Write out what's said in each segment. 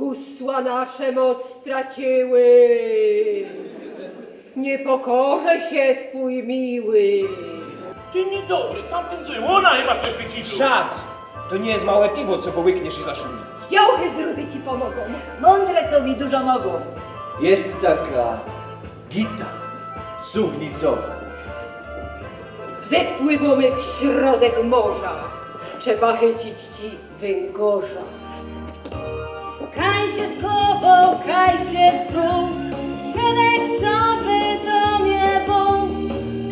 gusła nasze moc straciły. Nie pokorze się twój miły. Ty niedobry, tamten zły, ona chyba coś wyciszył. Szac! To nie jest małe piwo, co połykniesz i zaszumi. Działchy z rudy ci pomogą. Mądre są i dużo mogą. Jest taka gita suwnicowa. Wypływamy w środek morza. Trzeba chycić ci węgorza. Kaj się skował, kaj się skrół, synek co by do mnie był.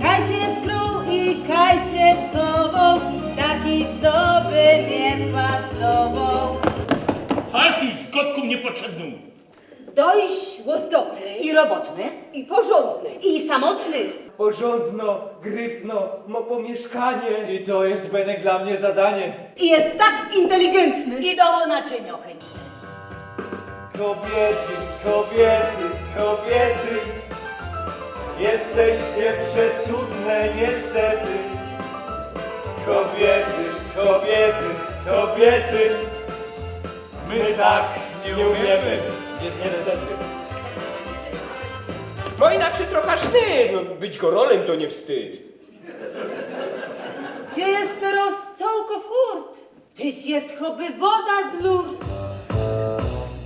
Kaj się skrół i kaj się skował, taki co by nie pasował. Haltuj z kotką niepotrzebną. Dość łozdobny I robotny, i porządny. i samotny. Porządno, grypno, mo pomieszkanie. I to jest Benek dla mnie zadanie. I jest tak inteligentny. I do naczynia chętny. Kobiety, kobiety, kobiety. Jesteście przecudne niestety. Kobiety, kobiety, kobiety. My tak nie umiemy, niestety. No inaczej trochę wstyd. No, być gorolem to nie wstyd. Ja jest teraz całko furt. Tyś jest choby woda z lód.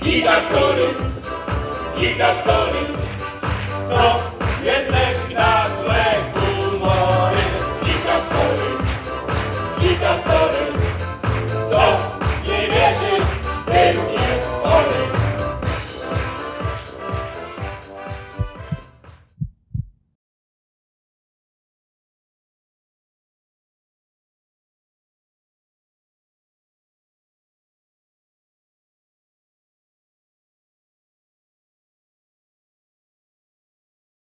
Gita story, gita story. To jest lek na złe humory. Gita story, gita story.